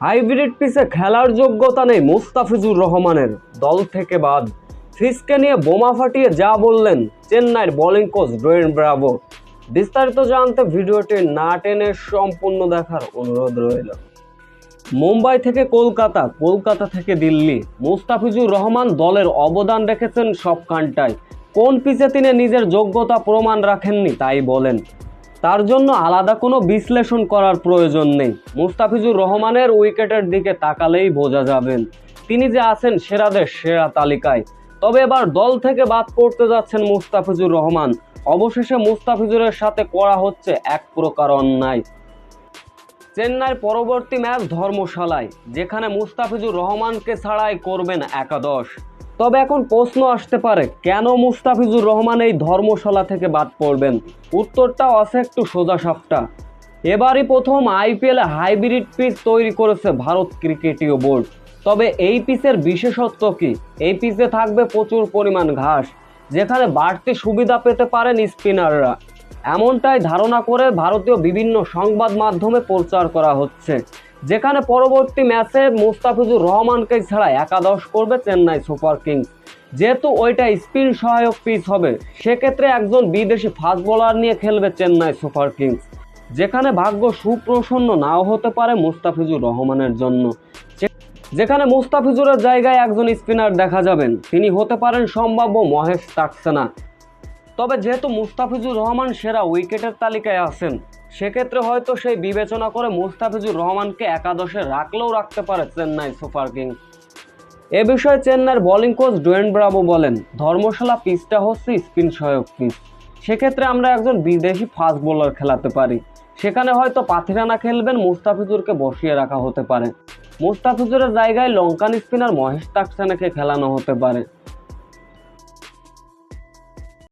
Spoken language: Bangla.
হাইব্রিড পিচে খেলার যোগ্যতা নেই মুস্তাফিজুর রহমানের। দল থেকে বাদ। ফিসকে নিয়ে বোমা ফাটিয়ে যা বললেন চেন্নাইয়ের বোলিং কোচ ডোয়েন ব্রাভো। বিস্তারিত জানতে ভিডিওটি না টেনে সম্পূর্ণ দেখার অনুরোধ রইল। মুম্বাই থেকে কলকাতা কলকাতা থেকে দিল্লি। মুস্তাফিজুর রহমান দলের অবদান রেখেছেন সবখানটায় কোন পিচে তিনি নিজের যোগ্যতা প্রমাণ রাখেননি তাই বলেন তার জন্য আলাদা কোনো বিশ্লেষণ করার প্রয়োজন নেই। মুস্তাফিজুর রহমানের উইকেটের দিকে তাকালেই বোঝা যাবেন, তিনি যে আছেন সেরাদের সেরা তালিকায়। তবে এবার দল থেকে বাদ পড়তে যাচ্ছেন মুস্তাফিজুর রহমান। অবশেষে মুস্তাফিজুরের সাথে করা হচ্ছে এক প্রকার অন্যায়। চেন্নাইয়ের পরবর্তী ম্যাচ ধর্মশালায়, যেখানে মুস্তাফিজুর রহমানকে ছাড়াই করবেন একাদশ। তবে এখন প্রশ্ন আসতে পারে, কেন মুস্তাফিজুর রহমান এই ধর্মশালা থেকে বাদ পড়বেন? উত্তরটাও আছে একটু সোজা সাপটা এবারই প্রথম আইপিএলে হাইব্রিড পিচ তৈরি করেছে ভারত ক্রিকেটীয় বোর্ড। তবে এই পিচের বিশেষত্ব কি? এই পিচে থাকবে প্রচুর পরিমাণ ঘাস, যেখানে বাড়তি সুবিধা পেতে পারেন স্পিনাররা। এমনটাই ধারণা করে ভারতীয় বিভিন্ন সংবাদ মাধ্যমে প্রচার করা হচ্ছে। যেখানে পরবর্তী ম্যাচে মুস্তাফিজুর রহমানকে ছাড়া একাদশ করবে চেন্নাই সুপার কিংস। যেহেতু ওইটা স্পিন সহায়ক পিচ হবে, সেক্ষেত্রে একজন বিদেশি ফাস্ট বোলার নিয়ে খেলবে চেন্নাই সুপার কিংস। যেখানে ভাগ্য সুপ্রসন্ন নাও হতে পারে মুস্তাফিজুর রহমানের জন্য। যেখানে মুস্তাফিজুরের জায়গায় একজন স্পিনার দেখা যাবেন, তিনি হতে পারেন সম্ভাব্য মহেশ তাকসেনা। তবে যেহেতু মুস্তাফিজুর রহমান সেরা উইকেটের তালিকায় আছেন, সেক্ষেত্রে হয়তো সেই বিবেচনা করে মুস্তাফিজুর রহমানকে একাদশে রাখলেও রাখতে পারে চেন্নাই সুপার কিংস এ বিষয়ে চেন্নাইয়ের বোলিং কোচ ডোয়েন ব্রাভো বলেন, ধর্মশালা পিচটা হচ্ছে স্পিন সহায়ক পিচ। সেক্ষেত্রে আমরা একজন বিদেশি ফাস্ট বোলার খেলাতে পারি। সেখানে হয়তো পাথিরানা খেলবেন মুস্তাফিজুরকে বসিয়ে রাখা হতে পারে। মুস্তাফিজুরের জায়গায় লঙ্কান স্পিনার মহেশ তাকসেনাকে খেলানো হতে পারে।